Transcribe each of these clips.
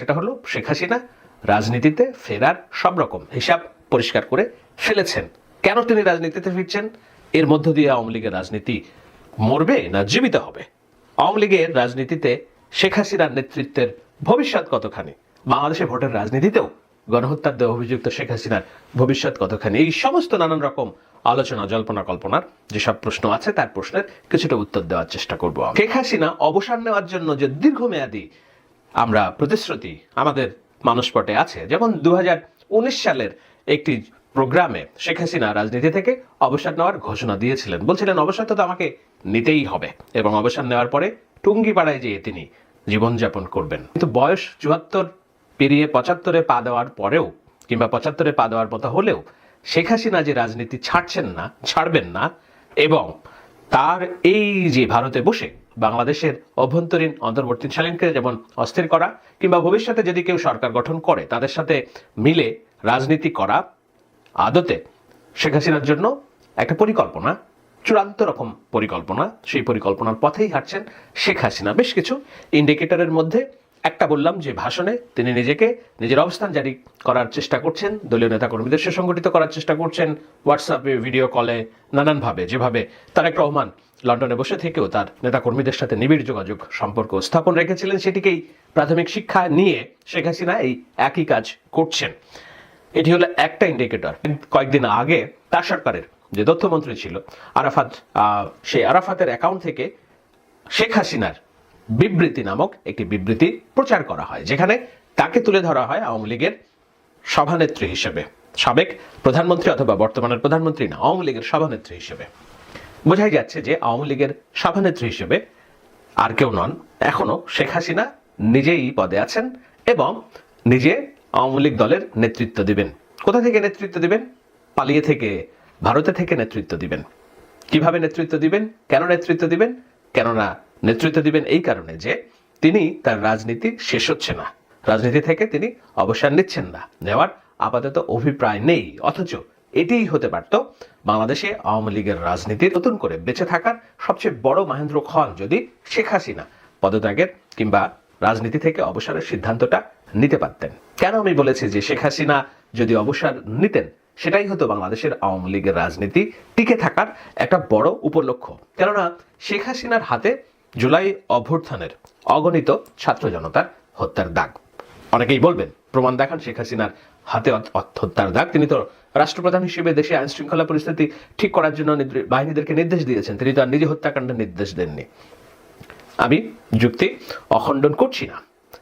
সেটা হলো শেখ হাসিনা রাজনীতিতে ফেরার সব রকম হিসাব পরিষ্কার করে ফেলেছেন। কেন তিনি রাজনীতিতে ফিরছেন? এর মধ্য দিয়ে আওয়ামী লীগের রাজনীতি মরবে না জীবিত হবে? আওয়ামী লীগের রাজনীতিতে শেখ হাসিনার নেতৃত্বের ভবিষ্যৎ কতখানি? বাংলাদেশে ভোটের রাজনীতিতেও গণহত্যার দেহ অভিযুক্ত শেখ হাসিনার ভবিষ্যৎ কতখানি? এই সমস্ত নানান রকম আলোচনা, জল্পনা, কল্পনার যেসব প্রশ্ন আছে, তার প্রশ্নের কিছুটা উত্তর দেওয়ার চেষ্টা করব। শেখ হাসিনা অবসর নেওয়ার জন্য যে দীর্ঘমেয়াদী আমরা প্রতিশ্রুতি আমাদের মানসপটে আছে। যেমন দু হাজার উনিশ সালের একটি প্রোগ্রামে শেখ হাসিনা রাজনীতি থেকে অবসর নেওয়ার ঘোষণা দিয়েছিলেন। বলছিলেন, অবসর তো আমাকে নিতেই হবে। এবং অবসর নেওয়ার পরে টুঙ্গিপাড়ায় যেয়ে তিনি জীবনযাপন করবেন। কিন্তু বয়স চুয়াত্তর, পেরিয়ে পঁচাত্তরে পা দেওয়ার পরেও কিংবা পঁচাত্তরে পা দেওয়ার মতো হলেও শেখ হাসিনা যে রাজনীতি ছাড়ছেন না, ছাড়বেন না, এবং তার এই যে ভারতে বসে বাংলাদেশের অভ্যন্তরীণ অন্তর্বর্তীকালীনকে যেমন অস্থির করা কিংবা ভবিষ্যতে যদি কেউ সরকার গঠন করে, তাদের সাথে মিলে রাজনীতি করা আদতে শেখ হাসিনার জন্য একটা পরিকল্পনা, চূড়ান্ত রকম পরিকল্পনা, সেই পরিকল্পনার পথেই হাঁটছেন শেখ হাসিনা। বেশ কিছু ইন্ডিকেটরের মধ্যে একটা বললাম যে ভাষণে তিনি নিজেকে নিজের অবস্থান জারি করার চেষ্টা করছেন, দলীয় নেতাকর্মীদের সুসংগঠিত করার চেষ্টা করছেন হোয়াটসঅ্যাপে ভিডিও কলে নানানভাবে, যেভাবে তারেক রহমান লন্ডনে বসে থেকেও তার নেতাকর্মীদের সাথে নিবিড় যোগাযোগ, সম্পর্ক স্থাপন রেখেছিলেন সেটিকেই প্রাথমিক শিক্ষা নিয়ে শেখ হাসিনা এই একই কাজ করছেন। এটি হলো একটা ইন্ডিকেটর কয়েকদিন আগে তার সরকারের যে তথ্যমন্ত্রী ছিল, আরাফাত সেই আরাফাতের অ্যাকাউন্ট থেকে শেখ হাসিনার বিবৃতি নামক একটি বিবৃতি প্রচার করা হয়, যেখানে তাকে তুলে ধরা হয় আওয়ামী লীগের সভানেত্রী হিসেবে। সাবেক প্রধানমন্ত্রী অথবা বর্তমানের প্রধানমন্ত্রী না, আওয়ামী লীগের সভানেত্রী হিসেবে। বোঝাই যাচ্ছে যে আওয়ামী লীগের সভানেত্রী হিসেবে আর কেউ নন, এখনও শেখ হাসিনা নিজেই পদে আছেন এবং নিজে আওয়ামী লীগ দলের নেতৃত্ব দিবেন। কোথা থেকে নেতৃত্ব দিবেন? পালিয়ে থেকে, ভারতে থেকে নেতৃত্ব দিবেন। কীভাবে নেতৃত্ব দিবেন? কেন নেতৃত্ব দিবেন? কেননা নেতৃত্ব দিবেন এই কারণে যে তিনি তার রাজনীতি শেষ হচ্ছে না। রাজনীতি থেকে তিনি অবসর নিচ্ছেন না। নেওয়ার আপাতত অভিপ্রায় নেই, অথচ এটিই হতে পারত বাংলাদেশে আওয়ামী লীগের রাজনীতি নতুন করে বেঁচে থাকার সবচেয়ে বড় মহেন্দ্র খন যদি শেখ হাসিনা পদত্যাগের কিংবা রাজনীতি থেকে অবসরের সিদ্ধান্তটা নিতে পারতেন। কেন আমি বলেছি যে শেখ হাসিনা যদি অবসর নিতেন, সেটাই হতো বাংলাদেশের আওয়ামী লীগের রাজনীতি টিকে থাকার একটা বড় উপলক্ষ কেননা শেখ হাসিনার হাতে জুলাই অভ্যুত্থানের অগণিত ছাত্র জনতার হত্যার দাগ। অনেকেই বলবেন, প্রমাণ দেখান শেখ হাসিনার হাতে হত্যার দাগ। তিনি তো রাষ্ট্রপ্রধান হিসেবে দেশে আইন শৃঙ্খলা পরিস্থিতি ঠিক করার জন্য বাহিনীদেরকে নির্দেশ দিয়েছেন। তিনি তার নিজে হত্যাকাণ্ডের নির্দেশ দেননি। আমি যুক্তি অখণ্ডন করছি না।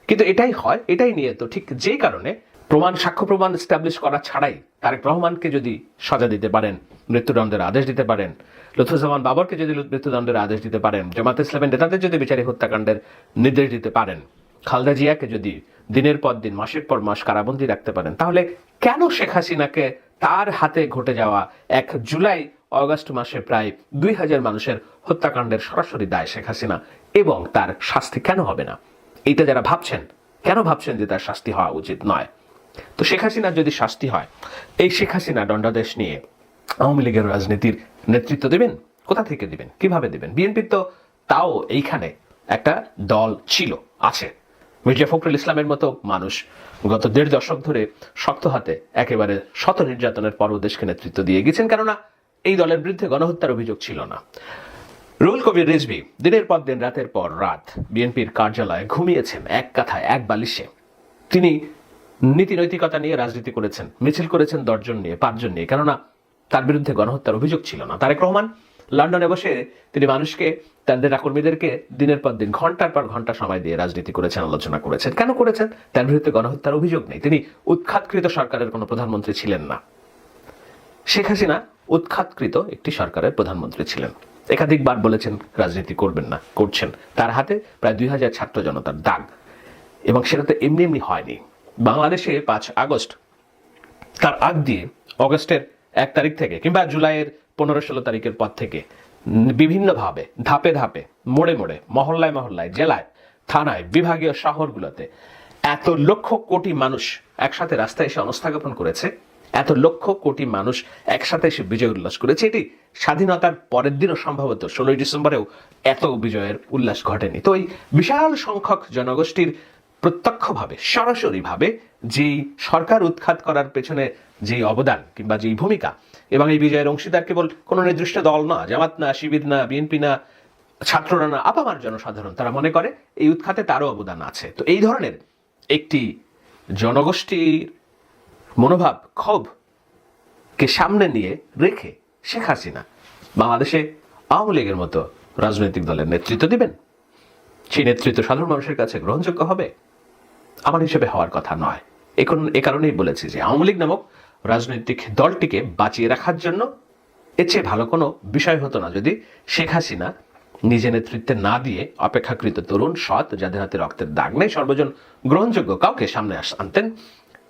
কিন্তু এটাই হয়, এটাই নিয়ে তো ঠিক যে কারণে প্রমাণ, সাক্ষ্য প্রমাণ স্টাবলিশ করা ছাড়াই তারেক রহমানকে যদি সাজা দিতে পারেন, মৃত্যুদণ্ডের আদেশ দিতে পারেন, লুৎফুজ্জামান বাবরকে যদি মৃত্যুদণ্ডের আদেশ দিতে পারেন, জামাত ইসলামের নেতাদের যদি বিচারিক হত্যাকাণ্ডের নির্দেশ দিতে পারেন, খালদা জিয়াকে যদি দিনের পর দিন, মাসের পর মাস কারাবন্দি রাখতে পারেন, তাহলে কেন শেখ হাসিনাকে তার হাতে ঘটে যাওয়া এক জুলাই, অগস্ট মাসে প্রায় দুই হাজার মানুষের হত্যাকাণ্ডের সরাসরি দায় শেখ হাসিনা এবং তার শাস্তি কেন হবে না? এইটা যারা ভাবছেন, কেন ভাবছেন যে তার শাস্তি হওয়া উচিত নয়? তো শেখ হাসিনার যদি শাস্তি হয়, এই শেখ হাসিনা দণ্ডাদেশ নিয়ে আওয়ামী লীগের রাজনীতির নেতৃত্ব দেবেন? কোথা থেকে দিবেন? কীভাবে দিবেন? বিএনপির তো তাও এইখানে একটা দল ছিল, আছে। মির্জা ফখরুল ইসলামের মতো মানুষ গত দেড় দশক ধরে শক্ত হাতে একেবারে শত নির্যাতনের পর্ব দেশকে নেতৃত্ব দিয়ে গেছেন, কেননা এই দলের বিরুদ্ধে গণহত্যার অভিযোগ ছিল না। রুল কবির রিজভি দিনের পর দিন, রাতের পর রাত বিএনপির কার্যালয়ে ঘুমিয়েছেন এক কথায়, এক বালিশে। তিনি নীতি নৈতিকতা নিয়ে রাজনীতি করেছেন, মিছিল করেছেন, দশজন নিয়ে, পাঁচজন নিয়ে, কেননা তার বিরুদ্ধে গণহত্যার অভিযোগ ছিল না। তারেক রহমান লন্ডনে বসে তিনি মানুষকে, তার নেতাকর্মীদেরকে দিনের পর দিন, ঘণ্টার পর ঘণ্টা সময় দিয়ে রাজনীতি করেছেন, আলোচনা করেছেন। কেন করেছেন? তার বিরুদ্ধে গণহত্যার অভিযোগ নেই। তিনি উৎখাতকৃত সরকারের কোনো প্রধানমন্ত্রী ছিলেন না। শেখ হাসিনা উৎখাতকৃত একটি সরকারের প্রধানমন্ত্রী ছিলেন। একাধিকবার বলেছেন, রাজনীতি করবেন না, করছেন। তার হাতে প্রায় দুই হাজার ছাত্র জনতার দাগ। এবং সেটা তো এমনি এমনি হয়নি। বাংলাদেশে পাঁচ আগস্ট, তার আগ দিয়ে, অগস্টের এক তারিখ থেকে কিংবা জুলাইয়ের পনেরো ষোলো তারিখের পর থেকে বিভিন্নভাবে, ধাপে ধাপে, মোড়ে মোড়ে, মহল্লায় মহল্লায়, জেলায়, থানায়, বিভাগীয় শহরগুলোতে এত লক্ষ কোটি মানুষ একসাথে রাস্তায় এসে অনস্থাপন করেছে। এত লক্ষ কোটি মানুষ একসাথে এসে বিজয় উল্লাস করেছে। এটি স্বাধীনতার পরের দিনও সম্ভবত ষোলোই ডিসেম্বরেও এত বিজয়ের উল্লাস ঘটেনি। তো এই বিশাল সংখ্যক জনগোষ্ঠীর প্রত্যক্ষভাবে, সরাসরিভাবে যেই সরকার উৎখাত করার পেছনে যেই অবদান কিংবা যেই ভূমিকা এবং এই বিজয়ের অংশীদার কেবল কোনো নির্দিষ্ট দল না, জামাত না, শিবির না, বিএনপি না, ছাত্ররা না, আপামার জনসাধারণ তারা মনে করে এই উৎখাতে তারও অবদান আছে। তো এই ধরনের একটি জনগোষ্ঠীর মনোভাব ক্ষোভকে সামনে নিয়ে রেখে শেখ হাসিনা বাংলাদেশে আওয়ামী লীগের মতো রাজনৈতিক দলের নেতৃত্ব দিবেন। সেই নেতৃত্ব সাধারণ মানুষের কাছে গ্রহণযোগ্য হবে? আমার হিসেবে হওয়ার কথা নয়। এখন এ কারণেই বলেছি যে আওয়ামী লীগ নামক রাজনৈতিক দলটিকে বাঁচিয়ে রাখার জন্য এর চেয়ে ভালো কোনো বিষয় হতো না। যদি শেখ হাসিনা নিজে নেতৃত্বে না দিয়ে অপেক্ষাকৃত তরুণ সৎ, যাদের হাতে রক্তের দাগ নেই, সর্বজন গ্রহণযোগ্য কাউকে সামনে আনতেন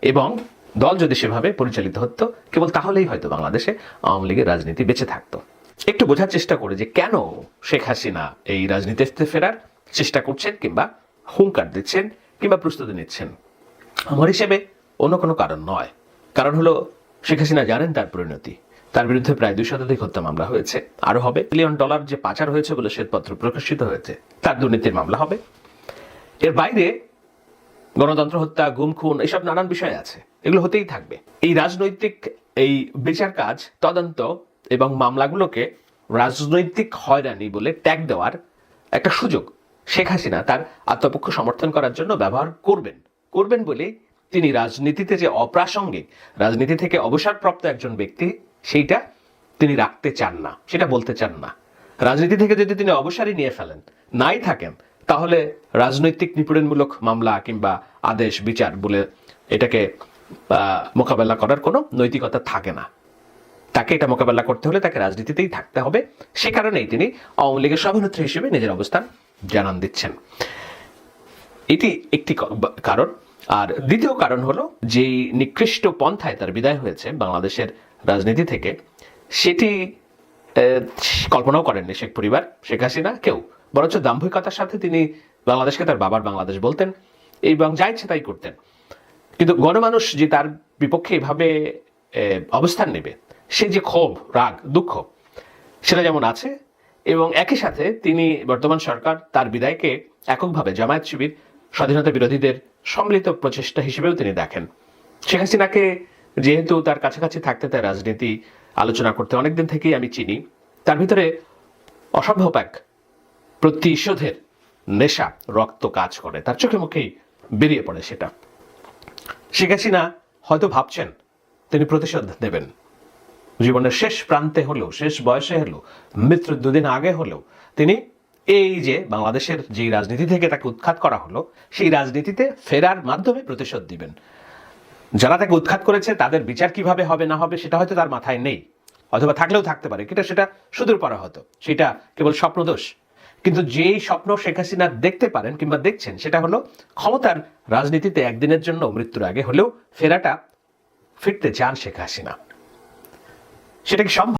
এবং দল যদি সেভাবে পরিচালিত হতো, কেবল তাহলেই হয়তো বাংলাদেশে আওয়ামী লীগের রাজনীতি বেঁচে থাকতো। একটু বোঝার চেষ্টা করে যে কেন শেখ হাসিনা এই রাজনীতিতে ফেরার চেষ্টা করছেন কিংবা হুঙ্কার দিচ্ছেন কিংবা প্রস্তুতি নিচ্ছেন। আমার হিসেবে অন্য কোনো কারণ নয়। কারণ হলো শেখ হাসিনা জানেন তার পরিণতি। তার বিরুদ্ধে প্রায় দুই শতাধিক হত্যা মামলা হয়েছে। আরও হবে, বিলিয়ন ডলার যে পাচার হয়েছে বলে শ্বেতপত্র প্রকাশিত হয়েছে, তার দুর্নীতির মামলা হবে। এর বাইরে গণতন্ত্র হত্যা, গুম, খুন, এসব নানান বিষয় আছে। এগুলো হতেই থাকবে। এই রাজনৈতিক, এই বিচার কাজ, তদন্ত এবং মামলাগুলোকে রাজনৈতিক হয়রানি বলে ট্যাগ দেওয়ার একটা সুযোগ শেখ হাসিনা তার আত্মপক্ষ সমর্থন করার জন্য ব্যবহার করবেন। করবেন বলে তিনি রাজনীতিতে যে অপ্রাসঙ্গিক, রাজনীতি থেকে অবসরপ্রাপ্ত একজন ব্যক্তি, সেইটা তিনি রাখতে চান না, সেটা বলতে চান না। রাজনীতি থেকে যদি তিনি অবসরই নিয়ে ফেলেন, নাই থাকেন, তাহলে রাজনৈতিক নিপীড়নমূলক মামলা কিংবা আদেশ, বিচার বলে এটাকে মোকাবেলা করার কোনো নৈতিকতা থাকে না। তাকে এটা মোকাবেলা করতে হলে তাকে রাজনীতিতেই থাকতে হবে। সে কারণেই তিনি আওয়ামী লীগের সভানেত্রী হিসেবে নিজের অবস্থান জানান দিচ্ছেন। এটি একটি কারণ। আর দ্বিতীয় কারণ হলো, যেই নিকৃষ্ট পন্থায় তার বিদায় হয়েছে বাংলাদেশের রাজনীতি থেকে, সেটি কল্পনাও করেননি শেখ পরিবার, শেখ হাসিনা, কেউ। বরঞ্চ দাম্ভিকতার সাথে তিনি বাংলাদেশকে তার বাবার বাংলাদেশ বলতেন এবং যা ইচ্ছে তাই করতেন। কিন্তু গণমানুষ যে তার বিপক্ষে এভাবে অবস্থান নেবে, সে যে ক্ষোভ, রাগ, দুঃখ, সেটা যেমন আছে এবং একই সাথে তিনি বর্তমান সরকার তার বিদায়কে এককভাবে জামায়াত শিবির, স্বাধীনতা বিরোধীদের সম্মিলিত প্রচেষ্টা হিসেবেও তিনি দেখেন। শেখ হাসিনাকে যেহেতু তার কাছাকাছি থাকতে তার রাজনীতি আলোচনা করতে অনেকদিন থেকেই আমি চিনি, তার ভিতরে অসম্ভব এক প্রতিশোধের নেশা রক্ত কাজ করে। তার চোখে মুখেই বেরিয়ে পড়ে সেটা। শেখ হাসিনা হয়তো ভাবছেন, তিনি প্রতিশোধ দেবেন। জীবনের শেষ প্রান্তে হলেও, শেষ বয়সে হলেও, মৃত্যুর দুদিন আগে হলেও, তিনি এই যে বাংলাদেশের যে রাজনীতি থেকে তাকে উৎখাত করা হলো, সেই রাজনীতিতে ফেরার মাধ্যমে প্রতিশোধ দিবেন। যারা তাকে উৎখাত করেছে, তাদের বিচার কীভাবে হবে, না হবে, সেটা হয়তো তার মাথায় নেই। অথবা থাকলেও থাকতে পারে, কিন্তু সেটা সুদূর পরা হতো সেটা কেবল স্বপ্নদোষ কিন্তু যেই স্বপ্ন শেখ হাসিনা দেখতে পারেন কিংবা দেখছেন, সেটা হলো ক্ষমতার রাজনীতিতে একদিনের জন্য মৃত্যুর আগে হলেও ফেরাটা ফিরতে চান শেখ হাসিনা। সেটা কি সম্ভব?